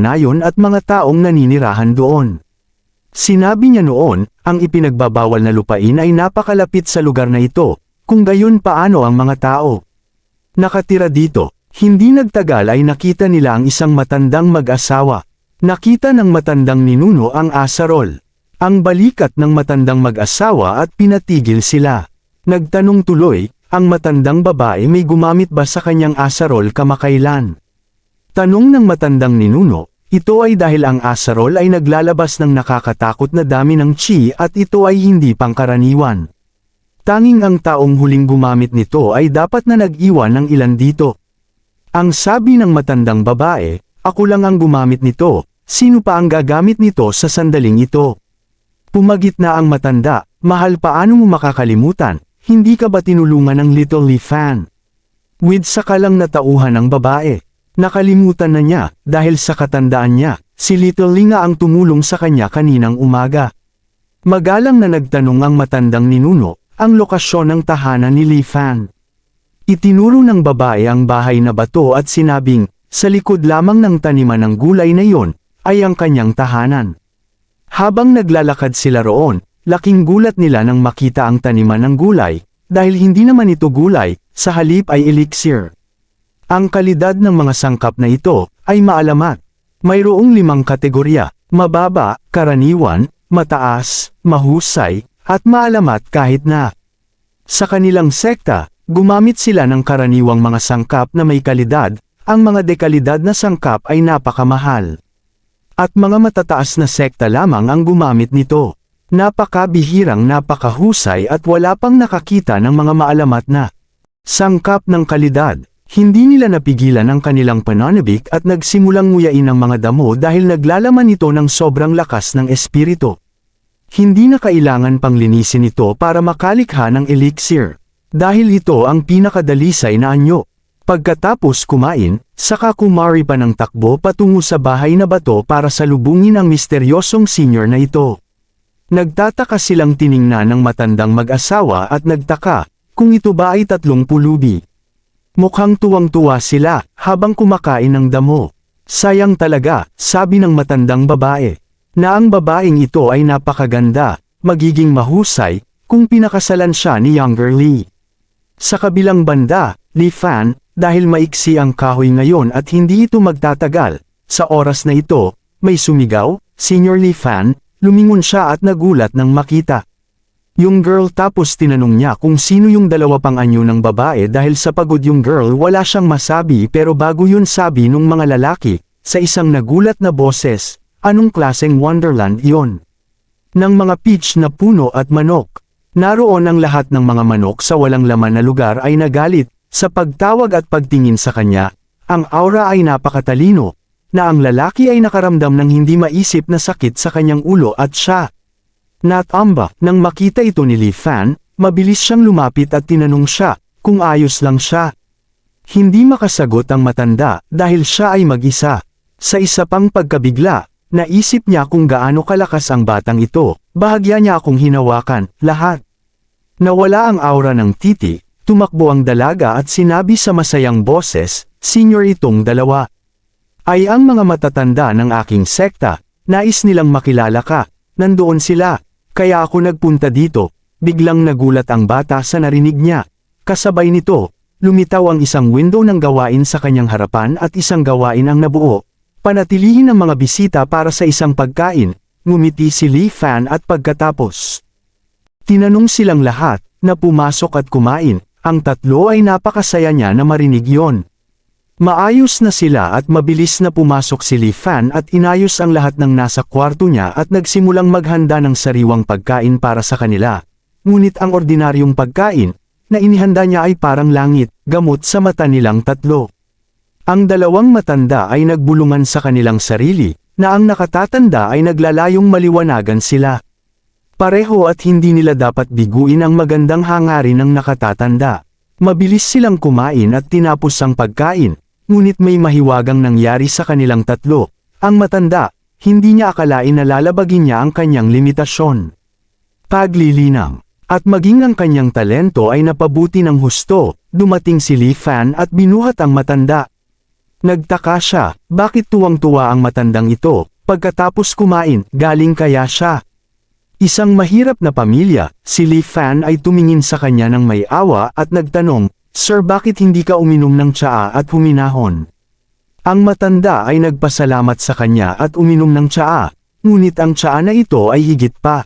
nayon at mga taong naninirahan doon. Sinabi niya noon, ang ipinagbabawal na lupain ay napakalapit sa lugar na ito, kung gayon paano ang mga tao. Nakatira dito, hindi nagtagal ay nakita nila ang isang matandang mag-asawa. Nakita ng matandang ninuno ang asarol. Ang balikat ng matandang mag-asawa at pinatigil sila. Nagtanong tuloy, ang matandang babae may gumamit ba sa kanyang asarol kamakailan? Tanong ng matandang ninuno, ito ay dahil ang asarol ay naglalabas ng nakakatakot na dami ng chi at ito ay hindi pangkaraniwan. Tanging ang taong huling gumamit nito ay dapat na nag-iwan ng ilan dito. Ang sabi ng matandang babae, ako lang ang gumamit nito, sino pa ang gagamit nito sa sandaling ito? Pumagit na ang matanda, mahal paano mo makakalimutan, hindi ka ba tinulungan ng Little Leaf fan? With sakalang natauhan ng babae. Nakalimutan na niya, dahil sa katandaan niya, si Little Lee nga ang tumulong sa kanya kaninang umaga. Magalang na nagtanong ang matandang ninuno, ang lokasyon ng tahanan ni Lee Fan. Itinuro ng babae ang bahay na bato at sinabing, sa likod lamang ng taniman ng gulay na iyon, ay ang kanyang tahanan. Habang naglalakad sila roon, laking gulat nila nang makita ang taniman ng gulay, dahil hindi naman ito gulay, sa halip ay elixir. Ang kalidad ng mga sangkap na ito ay maalamat. Mayroong limang kategorya, mababa, karaniwan, mataas, mahusay, at maalamat kahit na. Sa kanilang sekta, gumamit sila ng karaniwang mga sangkap na may kalidad, ang mga dekalidad na sangkap ay napakamahal. At mga matataas na sekta lamang ang gumamit nito. Napakabihirang napakahusay at wala pang nakakita ng mga maalamat na sangkap ng kalidad. Hindi nila napigilan ang kanilang pananabik at nagsimulang nguyain ang mga damo dahil naglalaman ito ng sobrang lakas ng espiritu. Hindi na kailangan pang linisin ito para makalikha ng elixir. Dahil ito ang pinakadalisay na anyo. Pagkatapos kumain, saka kumari pa ng takbo patungo sa bahay na bato para salubungin ang misteryosong senior na ito. Nagtataka silang tiningnan ng matandang mag-asawa at nagtaka, kung ito ba ay tatlong pulubi. Mukhang tuwang-tuwa sila, habang kumakain ng damo. Sayang talaga, sabi ng matandang babae, na ang babaeng ito ay napakaganda, magiging mahusay, kung pinakasalan siya ni Younger Lee. Sa kabilang banda, Lee Fan, dahil maiksi ang kahoy ngayon at hindi ito magtatagal, sa oras na ito, may sumigaw, Senior Lee Fan, lumingon siya at nagulat nang makita. Yung girl tapos tinanong niya kung sino yung dalawa pang anyo ng babae dahil sa pagod yung girl wala siyang masabi pero bago yun sabi nung mga lalaki, sa isang nagulat na boses, anong klaseng wonderland iyon? Ng mga peach na puno at manok. Naroon ang lahat ng mga manok sa walang laman na lugar ay nagalit, sa pagtawag at pagtingin sa kanya, ang aura ay napakatalino, na ang lalaki ay nakaramdam ng hindi maisip na sakit sa kanyang ulo at siya. Natamba, nang makita ito ni Lee Fan, mabilis siyang lumapit at tinanong siya, kung ayos lang siya. Hindi makasagot ang matanda, dahil siya ay mag-isa. Sa isa pang pagkabigla, naisip niya kung gaano kalakas ang batang ito, bahagya niya akong hinawakan, lahat. Nawala ang aura ng titi, tumakbo ang dalaga at sinabi sa masayang boses, Senior itong dalawa. Ay ang mga matatanda ng aking sekta, nais nilang makilala ka, nandoon sila, kaya ako nagpunta dito, biglang nagulat ang bata sa narinig niya. Kasabay nito, lumitaw ang isang window ng gawain sa kanyang harapan at isang gawain ang nabuo. Panatilihin ang mga bisita para sa isang pagkain, ngumiti si Lee Fan at pagkatapos. Tinanong silang lahat, na pumasok at kumain, ang tatlo ay napakasaya niya na marinig yon. Maayos na sila at mabilis na pumasok si Lee Fan at inayos ang lahat ng nasa kwarto niya at nagsimulang maghanda ng sariwang pagkain para sa kanila. Ngunit ang ordinaryong pagkain, na inihanda niya ay parang langit, gamot sa mata nilang tatlo. Ang dalawang matanda ay nagbulungan sa kanilang sarili, na ang nakatatanda ay naglalayong maliwanagan sila. Pareho at hindi nila dapat biguin ang magandang hangarin ng nakatatanda. Mabilis silang kumain at tinapos ang pagkain, ngunit may mahiwagang nangyari sa kanilang tatlo. Ang matanda, hindi niya akalain na lalabagin niya ang kanyang limitasyon. Paglilinang, at maging ang kanyang talento ay napabuti ng husto, dumating si Lee Fan at binuhat ang matanda. Nagtaka siya, bakit tuwang-tuwa ang matandang ito, pagkatapos kumain, galing kaya siya. Isang mahirap na pamilya, si Lee Fan ay tumingin sa kanya ng may awa at nagtanong, Sir bakit hindi ka uminom ng tsaa at huminahon? Ang matanda ay nagpasalamat sa kanya at uminom ng tsaa, ngunit ang tsaa na ito ay higit pa.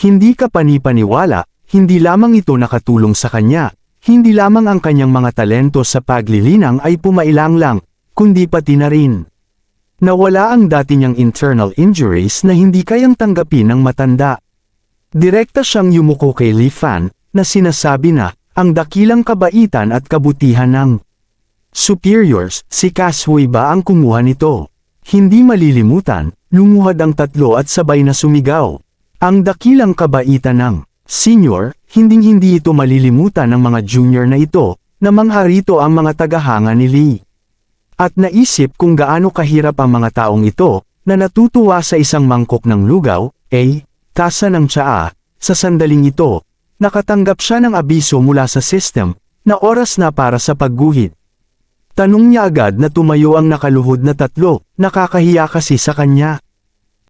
Hindi ka panipaniwala, hindi lamang ito nakatulong sa kanya, hindi lamang ang kanyang mga talento sa paglilinang ay pumailang lang, kundi pati na rin. Nawala ang dati niyang internal injuries na hindi kayang tanggapin ng matanda. Direkta siyang yumuko kay Lee Fan, na sinasabi na, ang dakilang kabaitan at kabutihan ng superiors, si Casway ba ang kumuha nito? Hindi malilimutan, lumuhad ang tatlo at sabay na sumigaw. Ang dakilang kabaitan ng senior, hinding-hindi ito malilimutan ng mga junior na ito, na mangharito ang mga tagahanga ni Lee. At naisip kung gaano kahirap ang mga taong ito, na natutuwa sa isang mangkok ng lugaw, eh, tasa ng tsaa, sa sandaling ito, nakatanggap siya ng abiso mula sa system, na oras na para sa pagguhit. Tanong niya agad na tumayo ang nakaluhod na tatlo, nakakahiya kasi sa kanya.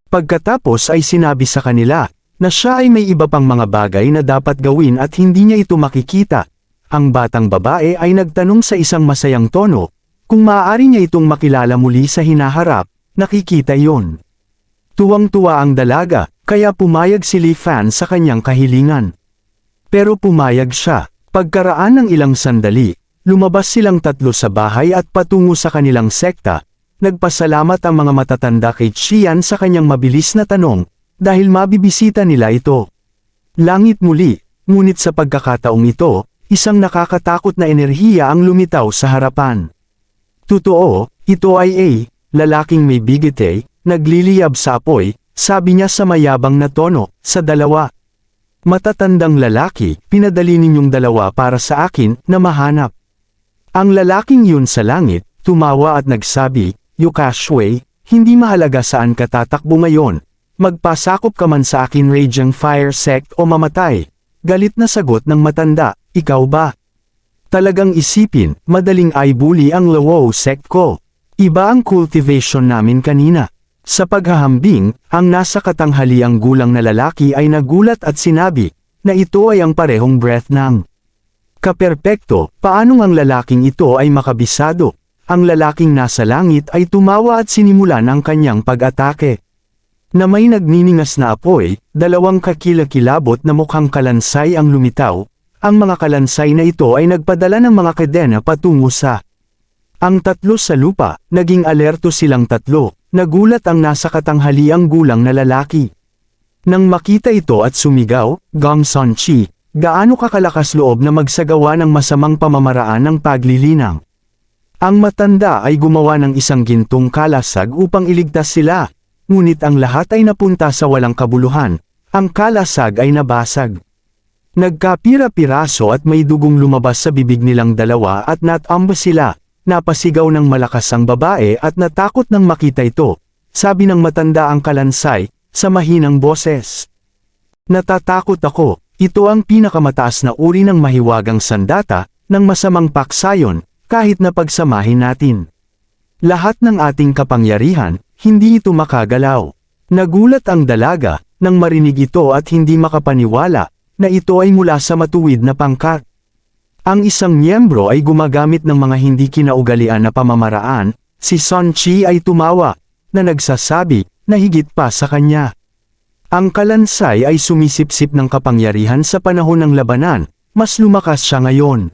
Pagkatapos ay sinabi sa kanila, na siya ay may iba pang mga bagay na dapat gawin at hindi niya ito makikita. Ang batang babae ay nagtanong sa isang masayang tono, kung maaari niya itong makilala muli sa hinaharap, nakikita yon. Tuwang-tuwa ang dalaga, kaya pumayag si Lee Fan sa kanyang kahilingan. Pero pumayag siya, pagkaraan ng ilang sandali, lumabas silang tatlo sa bahay at patungo sa kanilang sekta, nagpasalamat ang mga matatanda kay Chian sa kanyang mabilis na tanong, dahil mabibisita nila ito. Langit muli, ngunit sa pagkakataong ito, isang nakakatakot na enerhiya ang lumitaw sa harapan. Totoo, ito ay A, lalaking may bigete, nagliliyab sa apoy, sabi niya sa mayabang na tono, sa dalawa. Matatandang lalaki, pinadali ninyong dalawa para sa akin, na mahanap. Ang lalaking yun sa langit, tumawa at nagsabi, Yukashway, hindi mahalaga saan ka tatakbo ngayon, magpasakop ka man sa akin Raging Fire Sect o mamatay. Galit na sagot ng matanda, ikaw ba? Talagang isipin, madaling ay bully ang Lawo sect ko. Iba ang cultivation namin kanina. Sa paghahambing, ang nasa katanghaliang gulang na lalaki ay nagulat at sinabi, na ito ay ang parehong breath ng Kaperpekto, paanong ang lalaking ito ay makabisado? Ang lalaking nasa langit ay tumawa at sinimulan ang kanyang pag-atake. Na may nagniningas na apoy, dalawang kakilakilabot na mukhang kalansay ang lumitaw, ang mga kalansay na ito ay nagpadala ng mga kadena patungo sa ang tatlo sa lupa, naging alerto silang tatlo, nagulat ang nasa katanghaliang gulang na lalaki. Nang makita ito at sumigaw, Gong Son Chi, gaano kakalakas loob na magsagawa ng masamang pamamaraan ng paglilinang. Ang matanda ay gumawa ng isang gintong kalasag upang iligtas sila, ngunit ang lahat ay napunta sa walang kabuluhan, ang kalasag ay nabasag. Nagkapira-piraso at may dugong lumabas sa bibig nilang dalawa at natamba sila, napasigaw ng malakas ang babae at natakot nang makita ito, sabi ng matanda ang kalansay, sa mahinang boses. Natatakot ako, ito ang pinakamataas na uri ng mahiwagang sandata, ng masamang paksayon, kahit na pagsamahin natin. Lahat ng ating kapangyarihan, hindi ito makagalaw. Nagulat ang dalaga, nang marinig ito at hindi makapaniwala, na ito ay mula sa matuwid na pangkat. Ang isang miyembro ay gumagamit ng mga hindi kinaugalian na pamamaraan, si Son Chi ay tumawa, na nagsasabi, na higit pa sa kanya. Ang kalansay ay sumisipsip ng kapangyarihan sa panahon ng labanan, mas lumakas siya ngayon.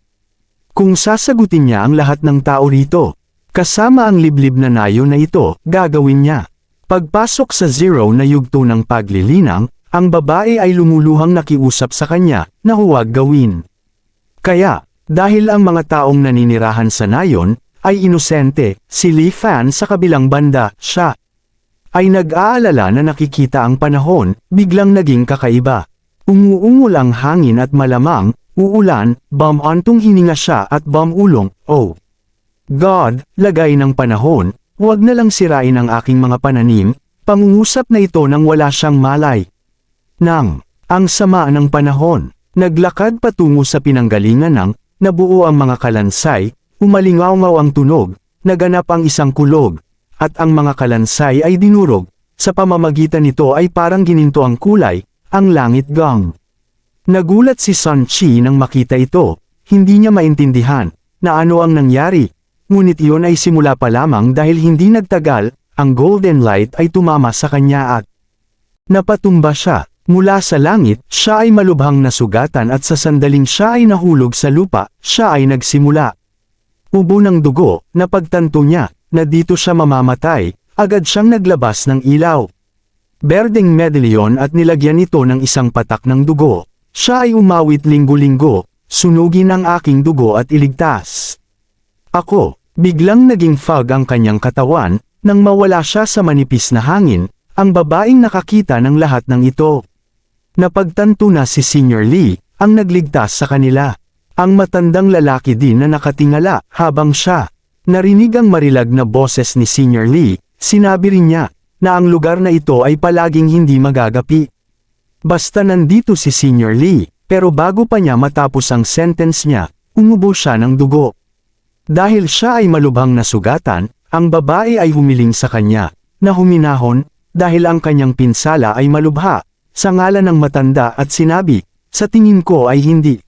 Kung sasagutin niya ang lahat ng tao rito, kasama ang liblib na nayo na ito, gagawin niya. Pagpasok sa zero na yugto ng paglilinang, ang babae ay lumuluhang nakiusap sa kanya, na huwag gawin. Kaya, dahil ang mga taong naninirahan sa nayon, ay inosente, si Lee Fan sa kabilang banda, siya, ay nag-aalala na nakikita ang panahon, biglang naging kakaiba. Umuungol ang hangin at malamang, uulan, bam-antong hininga siya at bam-ulong, oh. God, lagay ng panahon, huwag na lang sirain ang aking mga pananim, pangungusap na ito nang wala siyang malay. Nang, ang sama ng panahon, naglakad patungo sa pinanggalingan ng, nabuo ang mga kalansay, umalingaw ang tunog, naganap ang isang kulog, at ang mga kalansay ay dinurog, sa pamamagitan nito ay parang gininto ang kulay, ang langit gang. Nagulat si Sun Chi nang makita ito, hindi niya maintindihan, na ano ang nangyari, ngunit iyon ay simula pa lamang dahil hindi nagtagal, ang golden light ay tumama sa kanya at napatumba siya. Mula sa langit, siya ay malubhang nasugatan at sa sandaling siya ay nahulog sa lupa, siya ay nagsimula. Ubo ng dugo, napagtanto niya, na dito siya mamamatay, agad siyang naglabas ng ilaw. Berdeng medalyon at nilagyan ito ng isang patak ng dugo. Siya ay umawit linggo-linggo, sunugin ang aking dugo at iligtas. Ako, biglang naging fog ang kanyang katawan, nang mawala siya sa manipis na hangin, ang babaeng nakakita ng lahat ng ito. Napagtanto na si Senior Lee, ang nagligtas sa kanila. Ang matandang lalaki din na nakatingala, habang siya, narinig ang marilag na boses ni Senior Lee, sinabi rin niya, na ang lugar na ito ay palaging hindi magagapi. Basta nandito si Senior Lee, pero bago pa niya matapos ang sentence niya, umubo siya ng dugo. Dahil siya ay malubhang nasugatan, ang babae ay humiling sa kanya, na huminahon, dahil ang kanyang pinsala ay malubha, sa ngalan ng matanda at sinabi, sa tingin ko ay hindi.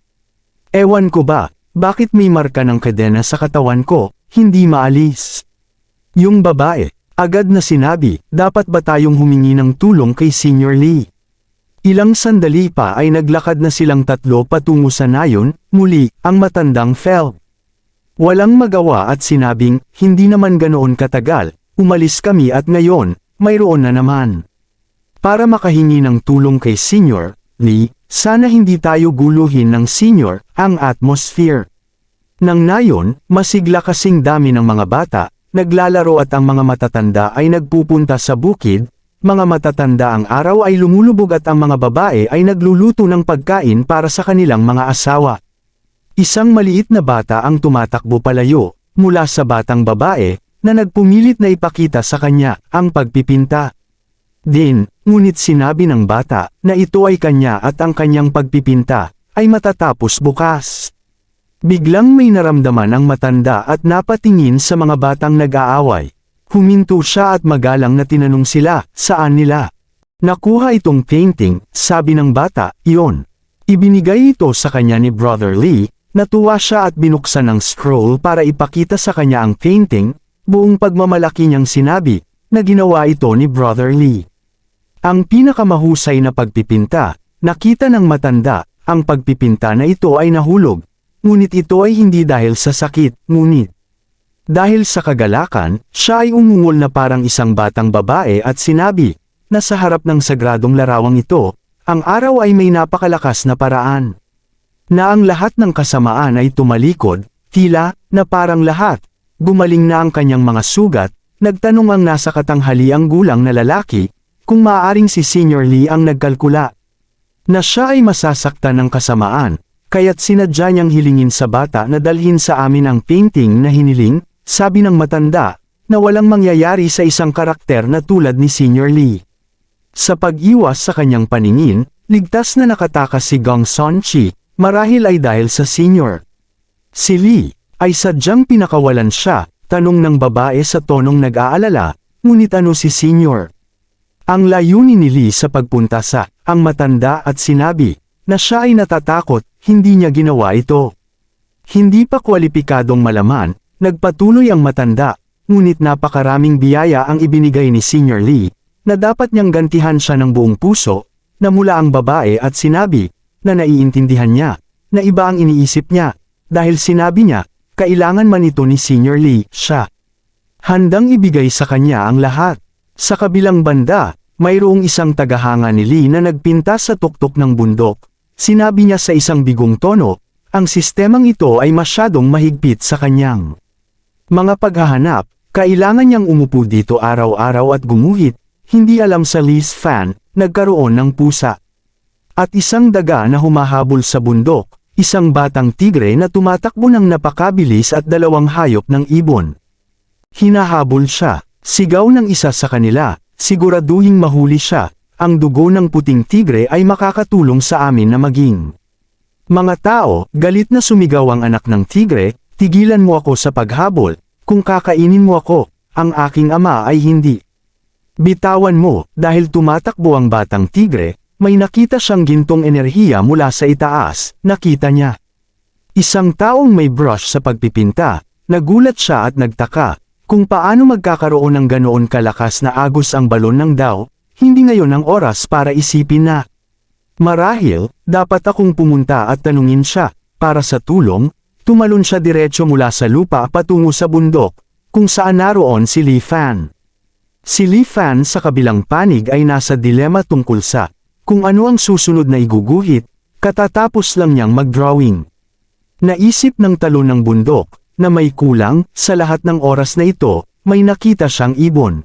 Ewan ko ba, bakit may marka ng kadena sa katawan ko, hindi maalis. Yung babae, agad na sinabi, dapat ba tayong humingi ng tulong kay Senior Lee? Ilang sandali pa ay naglakad na silang tatlo patungo sa nayon, muli, ang matandang fell. Walang magawa at sinabing, hindi naman ganoon katagal, umalis kami at ngayon, mayroon na naman. Para makahingi ng tulong kay Senior, Lee, sana hindi tayo guluhin ng Senior, ang atmosphere. Nang nayon, masigla kasing dami ng mga bata, naglalaro at ang mga matatanda ay nagpupunta sa bukid, mga matatanda ang araw ay lumulubog at ang mga babae ay nagluluto ng pagkain para sa kanilang mga asawa. Isang maliit na bata ang tumatakbo palayo, mula sa batang babae, na nagpumilit na ipakita sa kanya, ang pagpipinta. Din, ngunit sinabi ng bata, na ito ay kanya at ang kanyang pagpipinta, ay matatapos bukas. Biglang may naramdaman ang matanda at napatingin sa mga batang nag-aaway. Huminto siya at magalang na tinanong sila, saan nila? Nakuha itong painting, sabi ng bata, iyon. Ibinigay ito sa kanya ni Brother Lee, natuwa siya at binuksan ang scroll para ipakita sa kanya ang painting, buong pagmamalaki niyang sinabi, na ginawa ito ni Brother Lee. Ang pinakamahusay na pagpipinta, nakita ng matanda, ang pagpipinta na ito ay nahulog, ngunit ito ay hindi dahil sa sakit, ngunit dahil sa kagalakan, siya ay umungol na parang isang batang babae at sinabi, na sa harap ng sagradong larawang ito, ang araw ay may napakalakas na paraan. Na ang lahat ng kasamaan ay tumalikod, tila, na parang lahat, gumaling na ang kanyang mga sugat, nagtanong ang nasa katanghali ang gulang na lalaki, kung maaaring si Senior Lee ang nagkalkula. Na siya ay masasaktan ng kasamaan, kaya't sinadya niyang hilingin sa bata na dalhin sa amin ang painting na hiniling, sabi ng matanda, na walang mangyayari sa isang karakter na tulad ni Senior Lee. Sa pag-iwas sa kanyang paningin, ligtas na nakatakas si Gong Son Chi, marahil ay dahil sa senior. Si Lee, ay sadyang pinakawalan siya, tanong ng babae sa tonong nag-aalala, ngunit ano si senior? Ang layunin ni Lee sa pagpunta sa, ang matanda at sinabi, na siya ay natatakot, hindi niya ginawa ito. Hindi pa kwalipikadong malaman, nagpatuloy ang matanda, ngunit napakaraming biyaya ang ibinigay ni Senior Lee, na dapat niyang gantihan siya ng buong puso, na mula ang babae at sinabi, na naiintindihan niya, na iba ang iniisip niya, dahil sinabi niya, kailangan man ito ni Senior Lee, siya. Handang ibigay sa kanya ang lahat. Sa kabilang banda, mayroong isang tagahanga ni Lee na nagpinta sa tuktok ng bundok. Sinabi niya sa isang bigong tono, ang sistemang ito ay masyadong mahigpit sa kanyang mga paghahanap, kailangan niyang umupo dito araw-araw at gumuhit, hindi alam sa Lee's fan, nagkaroon ng pusa. At isang daga na humahabol sa bundok, isang batang tigre na tumatakbo ng napakabilis at dalawang hayop ng ibon. Hinahabol siya, sigaw ng isa sa kanila, siguraduhing mahuli siya, ang dugo ng puting tigre ay makakatulong sa amin na maging. Mga tao, galit na sumigaw ang anak ng tigre, tigilan mo ako sa paghabol, kung kakainin mo ako, ang aking ama ay hindi. Bitawan mo, dahil tumatakbo ang batang tigre, may nakita siyang gintong enerhiya mula sa itaas, nakita niya. Isang taong may brush sa pagpipinta, nagulat siya at nagtaka, kung paano magkakaroon ng ganoon kalakas na agos ang balon ng daw, hindi ngayon ang oras para isipin na. Marahil, dapat akong pumunta at tanungin siya, para sa tulong, tumalon siya diretso mula sa lupa patungo sa bundok, kung saan naroon si Li Fan. Si Li Fan sa kabilang panig ay nasa dilema tungkol sa, kung ano ang susunod na iguguhit, katatapos lang niyang mag-drawing. Naisip ng talon ng bundok, na may kulang, sa lahat ng oras na ito, may nakita siyang ibon.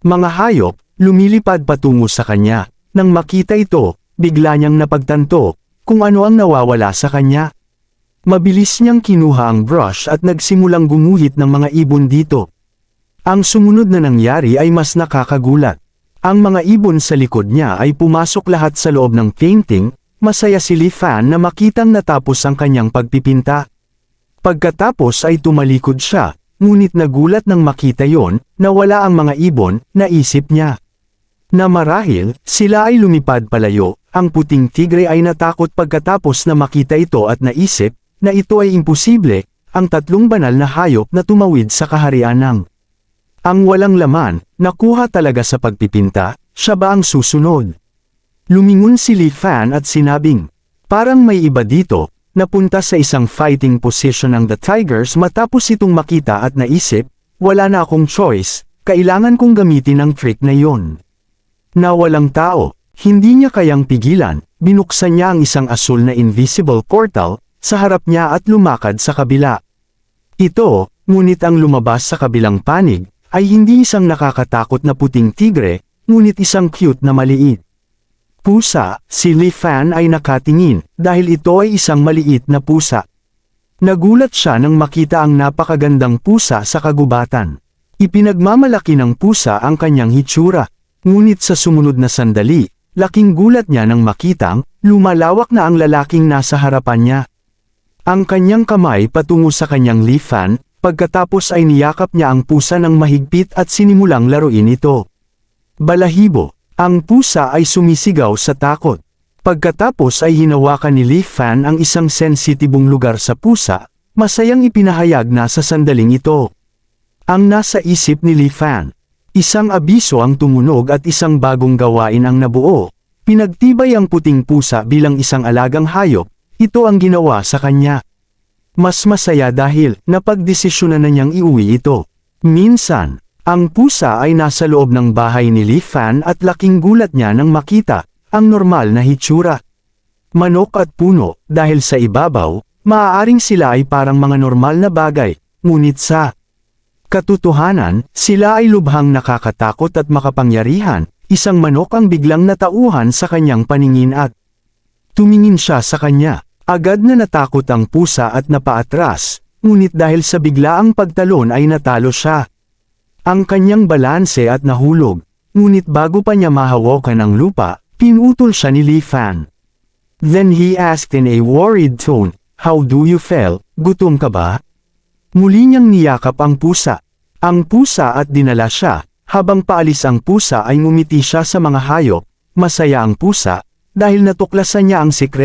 Mga hayop, lumilipad patungo sa kanya, nang makita ito, bigla niyang napagtanto, kung ano ang nawawala sa kanya. Mabilis niyang kinuha ang brush at nagsimulang gumuhit ng mga ibon dito. Ang sumunod na nangyari ay mas nakakagulat. Ang mga ibon sa likod niya ay pumasok lahat sa loob ng painting, masaya si Li Fan na makitang natapos ang kanyang pagpipinta. Pagkatapos ay tumalikod siya, ngunit nagulat nang makita yon, na wala ang mga ibon, naisip niya. Na marahil, sila ay lumipad palayo, ang puting tigre ay natakot pagkatapos na makita ito at naisip, na ito ay imposible, ang tatlong banal na hayop na tumawid sa kaharian ng. Ang walang laman, nakuha talaga sa pagpipinta, siya ba ang susunod? Lumingon si Li Fan at sinabing, parang may iba dito, napunta sa isang fighting position ng The Tigers matapos itong makita at naisip, wala na akong choice, kailangan kong gamitin ang trick na yon. Na walang tao, hindi niya kayang pigilan, binuksan niya ang isang asul na invisible portal, sa harap niya at lumakad sa kabila. Ito, ngunit ang lumabas sa kabilang panig, ay hindi isang nakakatakot na puting tigre, ngunit isang cute na maliit. Pusa, si Li Fan ay nakatingin, dahil ito ay isang maliit na pusa. Nagulat siya nang makita ang napakagandang pusa sa kagubatan. Ipinagmamalaki ng pusa ang kanyang hitsura, ngunit sa sumunod na sandali, laking gulat niya nang makitang, lumalawak na ang lalaking nasa harapan niya. Ang kanyang kamay patungo sa kanyang lifan, pagkatapos ay niyakap niya ang pusa ng mahigpit at sinimulang laruin ito. Balahibo, ang pusa ay sumisigaw sa takot. Pagkatapos ay hinawakan ni Li Fan ang isang sensitibong lugar sa pusa, masayang ipinahayag na sa sandaling ito. Ang nasa isip ni Li Fan, isang abiso ang tumunog at isang bagong gawain ang nabuo, pinagtibay ang puting pusa bilang isang alagang hayop, ito ang ginawa sa kanya. Mas masaya dahil napagdesisyonan na niyang iuwi ito. Minsan, ang pusa ay nasa loob ng bahay ni Li Fan at laking gulat niya nang makita ang normal na hitsura. Manok at puno, dahil sa ibabaw, maaaring sila ay parang mga normal na bagay, ngunit sa katotohanan, sila ay lubhang nakakatakot at makapangyarihan, isang manok ang biglang natauhan sa kanyang paningin at tumingin siya sa kanya. Agad na natakot ang pusa at napaatras, ngunit dahil sa biglaang pagtalon ay natalo siya. Ang kanyang balanse at nahulog, ngunit bago pa niya mahawakan ang lupa, pinutol siya ni Li Fan. Then he asked in a worried tone, How do you feel? Gutom ka ba? Muli niyang niyakap ang pusa. Ang pusa at dinala siya, habang paalis ang pusa ay ngumiti siya sa mga hayop, masaya ang pusa, dahil natuklasan niya ang sekreto